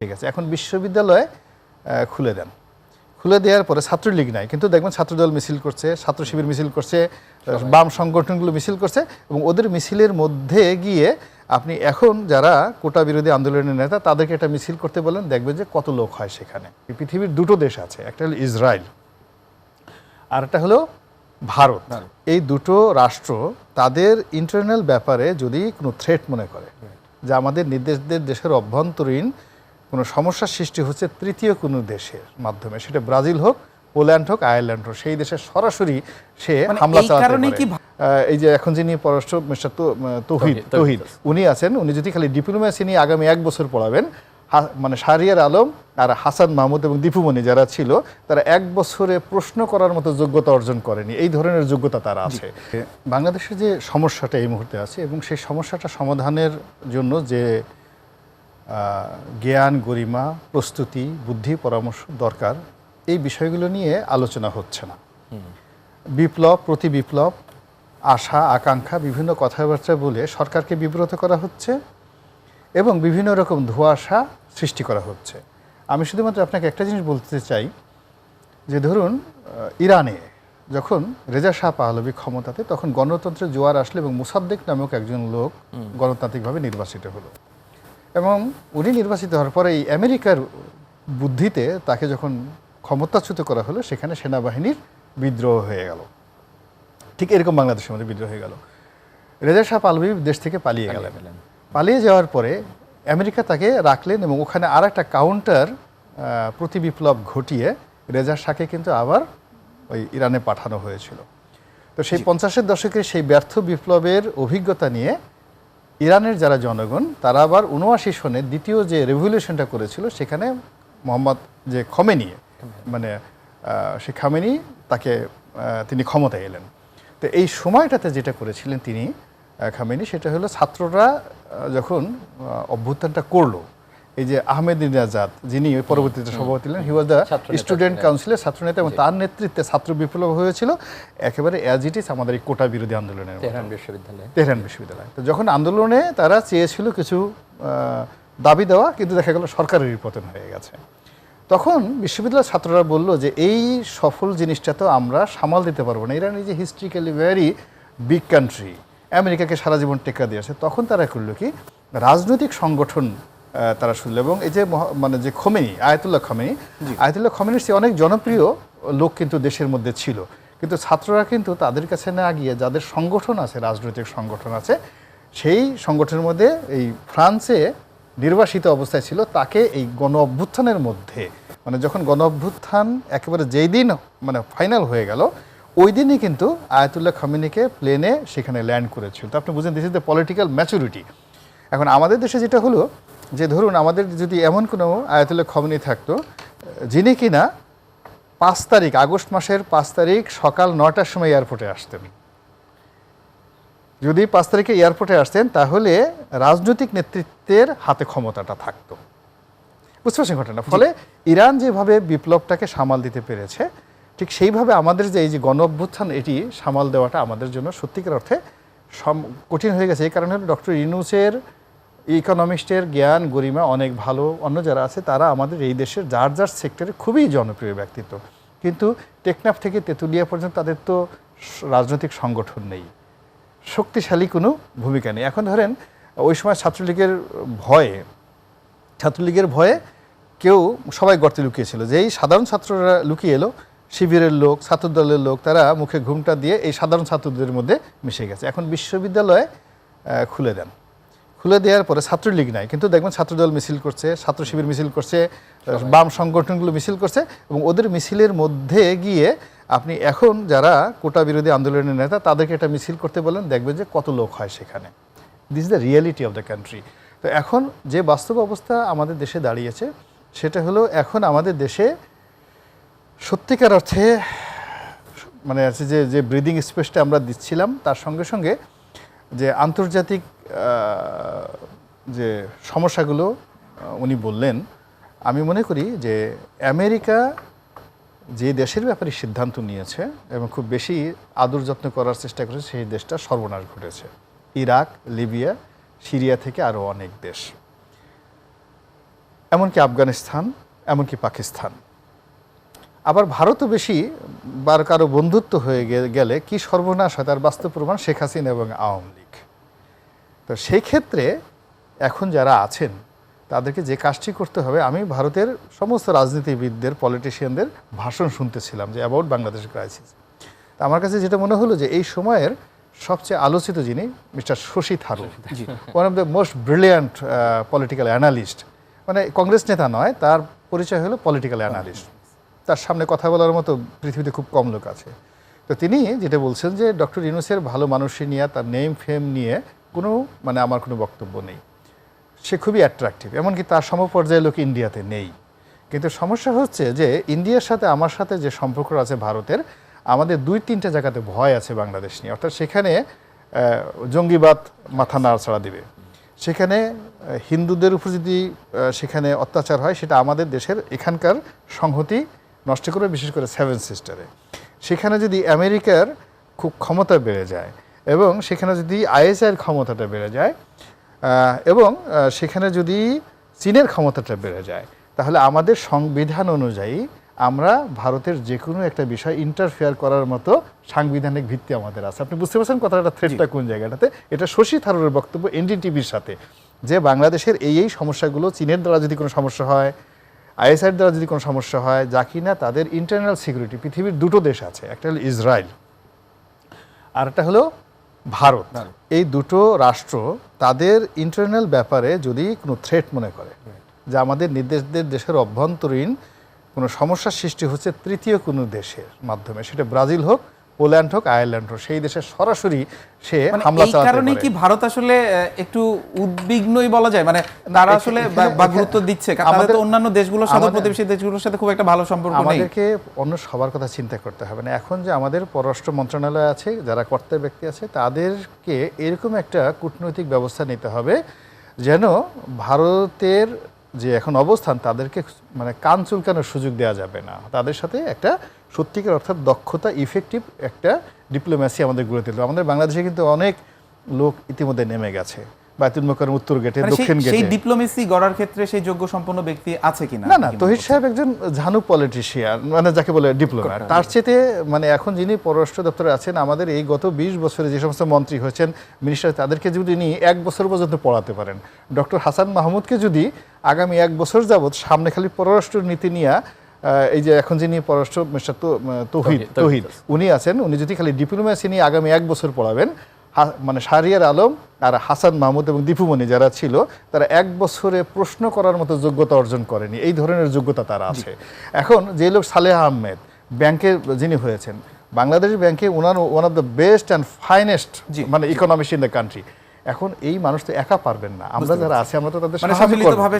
ঠিক আছে এখন বিশ্ববিদ্যালয়ে খুলে দেন। খুলে দেওয়ার পরে ছাত্রলীগ নাই কিন্তু দেখবেন ছাত্রদল মিছিল করছে ছাত্র শিবির মিছিল করছে বাম সংগঠনগুলো মিছিল করছে এবং ওদের মিছিলের মধ্যে গিয়ে আপনি এখন যারা কোটা বিরোধী আন্দোলনের নেতা তাদেরকে একটা মিছিল করতে বলেন দেখবেন যে কত লোক হয় সেখানে। পৃথিবীর দুটো দেশ আছে একটা হলো ইসরায়েল আর একটা হলো ভারত। এই দুটো রাষ্ট্র তাদের ইন্টারনাল ব্যাপারে যদি কোনো থ্রেট মনে করে যে আমাদের নির্দেশদের দেশের অভ্যন্তরীণ কোনো সমস্যার সৃষ্টি হচ্ছে তৃতীয় কোনো দেশের মাধ্যমে। সেটা ব্রাজিল হোক পোল্যান্ড হোক আয়ারল্যান্ড হোক সেই দেশে সরাসরি সে মানে হামলা এই চালাতে এই যে এখন যিনি পররাষ্ট্র মিস্টার তৌহিদ তৌহিদ, উনি আছেন উনি যদি খালি ডিপ্লোমেসি নিয়ে আগামী এক বছর পড়াবেন হা- মানে শাহরিয়ার আলম আর হাসান মাহমুদ এবং দীপুমণি যারা ছিল তারা এক বছরে প্রশ্ন করার মতো যোগ্যতা অর্জন করেনি। এই ধরনের যোগ্যতা তারা আছে। বাংলাদেশের যে সমস্যাটা এই মুহূর্তে আছে এবং সেই সমস্যাটা সমাধানের জন্য যে জ্ঞান গরিমা প্রস্তুতি বুদ্ধি পরামর্শ দরকার। এই বিষয়গুলো নিয়ে আলোচনা হচ্ছে না। বিপ্লব প্রতি বিপ্লব আশা আকাঙ্ক্ষা বিভিন্ন কথাবার্তা বলে সরকারকে বিব্রত করা হচ্ছে এবং বিভিন্ন রকম ধোঁয়াশা সৃষ্টি করা হচ্ছে। আমি শুধুমাত্র আপনাকে একটা জিনিস বলতে চাই যে ধরুন ইরানে যখন রেজা শাহ পাহলবি ক্ষমতাতে তখন গণতন্ত্রের জোয়ার আসলো এবং মুসাদ্দেক নামক একজন লোক গণতান্ত্রিকভাবে নির্বাচিত হলো। এবং উনি নির্বাচিত হওয়ার পরে এই আমেরিকার বুদ্ধিতে তাকে যখন ক্ষমতাচ্যুত করা হলো সেখানে সেনাবাহিনীর বিদ্রোহ হয়ে গেল। ঠিক এরকম বাংলাদেশের মধ্যে বিদ্রোহ হয়ে গেল। রেজা শাহ পালবি দেশ থেকে পালিয়ে গেলেন। পালিয়ে যাওয়ার পরে আমেরিকা তাকে রাখলেন এবং ওখানে আর একটা কাউন্টার প্রতি বিপ্লব ঘটিয়ে রেজা শাহকে কিন্তু আবার ওই ইরানে পাঠানো হয়েছিল। তো সেই পঞ্চাশের দশকের সেই ব্যর্থ বিপ্লবের অভিজ্ঞতা নিয়ে ইরানের যারা জনগণ, তারা আবার উনআশি সনে দ্বিতীয় যে রেভলিউশনটা করেছিল, সেখানে মোহাম্মদ যে খমেনি মানে সে খামেনি, তাকে তিনি ক্ষমতায় এলেন। তো এই সময়টাতে যেটা করেছিলেন তিনি খামেনি, সেটা হলো ছাত্ররা যখন অভ্যুত্থানটা করল এই যে আহমেদ নিজাদ যিনি ওই পরবর্তীতে সভাপতি ছিলেন হি ওয়াজ দ্য স্টুডেন্ট কাউন্সিলের ছাত্রনেতা এবং তার নেতৃত্বে ছাত্র বিপ্লব হয়েছিল। একেবারে অ্যাজ ইট ইজ আমাদের এই কোটা বিরোধী আন্দোলনের। তেহরান বিশ্ববিদ্যালয়ে। তেহরান বিশ্ববিদ্যালয়। তো যখন আন্দোলনে তারা চেয়েছিল কিছু দাবি দেওয়া কিন্তু দেখা গেল সরকারেরই পতন হয়ে গেছে। তখন বিশ্ববিদ্যালয়ের ছাত্ররা বলল যে এই সফল জিনিসটা তো আমরা সামাল দিতে পারব না। Iran is a historically very big country আমেরিকাকে সারা জীবন টেক্কা দিয়েছে। তখন তারা করল কি? রাজনৈতিক সংগঠন তারা শুনলো। এবং এই যে মানে যে খমেনি আয়াতুল্লাহ খমেনি আয়াতুল্লাহ খমেনির চেয়ে অনেক জনপ্রিয় লোক কিন্তু দেশের মধ্যে ছিল। কিন্তু ছাত্ররা কিন্তু তাদের কাছে না গিয়ে যাদের সংগঠন আছে রাজনৈতিক সংগঠন আছে সেই সংগঠনের মধ্যে এই ফ্রান্সে নির্বাসিত অবস্থায় ছিল তাকে এই গণ অভ্যুত্থানের মধ্যে। মানে যখন গণ অভ্যুত্থান একেবারে যেই দিন মানে ফাইনাল হয়ে গেল ওই দিনই কিন্তু আয়াতুল্লাহ খামিনিকে প্লেনে সেখানে ল্যান্ড করেছিল। তো আপনি বুঝেন this is the political maturity এখন আমাদের দেশে যেটা হলো যে ধরুন আমাদের যদি এমন কোনো আয়াতুল্লাহ খমিনি থাকতো যিনি কিনা পাঁচ তারিখ আগস্ট মাসের পাঁচ তারিখ সকাল নটার সময় এয়ারপোর্টে আসতেন। যদি পাঁচ তারিখে এয়ারপোর্টে আসতেন তাহলে রাজনৈতিক নেতৃত্বের হাতে ক্ষমতাটা থাকতো। বুঝতে পারছেন ঘটনা? ফলে ইরান যেভাবে বিপ্লবটাকে সামাল দিতে পেরেছে ঠিক সেইভাবে আমাদের যে এই যে গণ অভ্যুত্থান এটি সামাল দেওয়াটা আমাদের জন্য সত্যিকার অর্থে সম- কঠিন হয়ে গেছে। এই কারণে ডক্টর ইনুসের ইকোনমিস্টের জ্ঞান, গরিমা অনেক ভালো। অন্য যারা আছে, তারা আমাদের এই দেশের যার যার সেক্টরে খুবই জনপ্রিয় ব্যক্তিত্ব। কিন্তু টেকনাফ থেকে তেঁতুলিয়া পর্যন্ত তাদের তো রাজনৈতিক সংগঠন নেই। শক্তিশালী কোনো ভূমিকা নেই। এখন ধরেন, ওই সময় ছাত্রলীগের ভয়ে ছাত্রলীগের ভয়ে কেউ সবাই গর্তে লুকিয়েছিল যেই সাধারণ ছাত্ররা লুকিয়ে এলো, শিবিরের লোক, ছাত্রদলের লোক, তারা মুখে ঘুমটা দিয়ে এই সাধারণ ছাত্রদের মধ্যে মিশে গেছে। এখন বিশ্ববিদ্যালয়ে খুলে দেন। খুলে দেওয়ার পরে ছাত্রলীগ নাই। কিন্তু দেখবেন ছাত্রদল মিছিল করছে ছাত্র শিবির মিছিল করছে বাম সংগঠনগুলো মিছিল করছে এবং ওদের মিছিলের মধ্যে গিয়ে আপনি এখন যারা কোটা বিরোধী আন্দোলনের নেতা তাদেরকে একটা মিছিল করতে বলেন দেখবেন যে কত লোক হয় সেখানে। This is the reality of the country তো এখন যে বাস্তব অবস্থা আমাদের দেশে দাঁড়িয়েছে সেটা হলো এখন আমাদের দেশে সত্যিকার অর্থে মানে আছে যে যে ব্রিদিং স্পেসটা আমরা দিচ্ছিলাম তার সঙ্গে সঙ্গে যে আন্তর্জাতিক যে সমস্যাগুলো উনি বললেন, আমি মনে করি যে আমেরিকা যে দেশের ব্যাপারে সিদ্ধান্ত নিয়েছে এবং খুব বেশি আদর যত্ন করার চেষ্টা করেছে, সেই দেশটা সর্বনাশ ঘটেছে। ইরাক, লিবিয়া, সিরিয়া থেকে আরও অনেক দেশ। এমনকি আফগানিস্তান, এমনকি পাকিস্তান। আবার ভারতও বেশি বার কারও বন্ধুত্ব হয়ে গেলে কি সর্বনাশ হয় তার বাস্তব প্রমাণ শেখ হাসিনা এবং আওয়ামী লীগ। তো সেই ক্ষেত্রে এখন যারা আছেন তাদেরকে যে কাজটি করতে হবে আমি ভারতের সমস্ত রাজনীতিবিদদের পলিটিশিয়ানদের ভাষণ শুনতেছিলাম যে অ্যাবাউট বাংলাদেশ ক্রাইসিস তা আমার কাছে যেটা মনে হলো যে এই সময়ের সবচেয়ে আলোচিত যিনি mister Shashi Tharoor. One of the most brilliant political analyst মানে কংগ্রেস নেতা নয় তার পরিচয় হলো পলিটিক্যাল অ্যানালিস্ট তার সামনে কথা বলার মতো পৃথিবীতে খুব কম লোক আছে। তো তিনি যেটা বলছেন যে, ডক্টর ইউনুসের ভালো মানুষই নিয়ে, তার নেম ফেম নিয়ে কোনো মানে আমার কোনো বক্তব্য নেই। সে খুবই অ্যাট্রাকটিভ এমনকি তার সমপর্যায়ের লোক ইন্ডিয়াতে নেই। কিন্তু সমস্যা হচ্ছে যে, ইন্ডিয়ার সাথে, আমার সাথে যে সম্পর্ক আছে ভারতের, আমাদের দুই তিনটা জায়গাতে ভয় আছে বাংলাদেশ নিয়ে। অর্থাৎ সেখানে জঙ্গিবাদ মাথা নাড়াছাড়া দিবে। সেখানে হিন্দুদের উপর যদি সেখানে অত্যাচার হয়, সেটা আমাদের দেশের এখানকার সংহতি নষ্ট করে বিশেষ করে সেভেন সিস্টারে। সেখানে যদি আমেরিকার খুব ক্ষমতা বেড়ে যায় এবং সেখানে যদি আইএসআইয়ের ক্ষমতাটা বেড়ে যায় এবং সেখানে যদি চীনের ক্ষমতাটা বেড়ে যায় তাহলে আমাদের সংবিধান অনুযায়ী আমরা ভারতের যে কোনো একটা বিষয় ইন্টারফেয়ার করার মতো সাংবিধানিক ভিত্তি আমাদের আছে। আপনি বুঝতে পারছেন কথাটা থ্রেটটা কোন জায়গাটাতে? এটা শশী থারুরের বক্তব্য এনডিটিভির সাথে। যে বাংলাদেশের এই এই সমস্যাগুলো চীনের দ্বারা যদি কোনো সমস্যা হয় আইএসআইয়ের দ্বারা যদি কোনো সমস্যা হয় যা কিনা তাদের ইন্টারনাল সিকিউরিটি পৃথিবীর দুটো দেশ আছে একটা হলো ইসরায়েল আর একটা হলো ভারত। এই দুটো রাষ্ট্র তাদের ইন্টারনাল ব্যাপারে যদি কোনো থ্রেট মনে করে যে আমাদের নির্দেশদের দেশের অভ্যন্তরীণ কোনো সমস্যার সৃষ্টি হচ্ছে তৃতীয় কোনো দেশের মাধ্যমে সেটা ব্রাজিল হোক পোল্যান্ড হোক আয়ারল্যান্ড হোক সেই দেশে সরাসরি সে মানে হামলা চালাতে কারণে কি ভারত আসলে একটু উদ্বিগ্নই বলা যায়? মানে তারা আসলে বা- গুরুত্ব দিচ্ছে। কারণ তো অন্যান্য দেশগুলোর সাথে প্রতিবেশী দেশগুলোর সাথে খুব একটা ভালো সম্পর্ক নেই। আমাদেরকে অন্য সবার কথা চিন্তা করতে হবে না। এখন যে আমাদের পররাষ্ট্র মন্ত্রণালয় আছে যারা কর্তার ব্যক্তি আছে তাদেরকে এরকম একটা কূটনৈতিক ব্যবস্থা নিতে হবে যেন ভারতের যে এখন অবস্থান তাদেরকে মানে কান চুলকানোর সুযোগ দেওয়া যাবে না। তাদের সাথে একটা সত্যিকার অর্থাৎ দক্ষতা ইফেক্টিভ একটা ডিপ্লোম্যাসি আমাদের গড়ে তুলতে আমাদের বাংলাদেশে কিন্তু অনেক লোক ইতিমধ্যে নেমে গেছে। বায়তুল উত্তর গেটে মানে দক্ষিণ সেই ডিপ্লোমেসি গড়ার ক্ষেত্রে সেই যোগ্য সম্পন্ন ব্যক্তি আছে কিনা? না না তহিদ? সাহেব একজন ঝানু পলিটিশিয়ান মানে যাকে বলে ডিপ্লোম্যাট তার চেতে মানে এখন যিনি পররাষ্ট্র দপ্তরে আছেন আমাদের এই গত বিশ বছরে যে সমস্ত মন্ত্রী হয়েছেন মিনিস্টার তাদেরকে যদি নিয়ে এক বছর পর্যন্ত পড়াতে পারেন ডক্টর হাসান মাহমুদকে যদি আগামী এক বছর যাবৎ সামনে খালি পররাষ্ট্র নীতি নিয়ে এই যে এখন যিনি পররাষ্ট্র মিস্টার তৌহিদ তৌহিদ উনি আছেন উনি যদি খালি ডিপ্লোম্যাসি নিয়ে আগামী এক বছর পড়াবেন মানে শাহরিয়ার আলম আর হাসান মাহমুদ এবং দীপুমণি যারা ছিল তারা এক বছরে প্রশ্ন করার মতো যোগ্যতা অর্জন করেনি। এই ধরনের যোগ্যতা তারা আছে। এখন যে লোক সালেহ আহমেদ ব্যাংকের যিনি হয়েছেন বাংলাদেশ ব্যাংকে ওনার one of the best and finest মানে ইকোনমিস্ট ইন দ্য কান্ট্রি এখন এই মানুষ তো একা পারবেন না। আমরা যারা আছি আমরা তো তাদের মানে সাহায্য করব।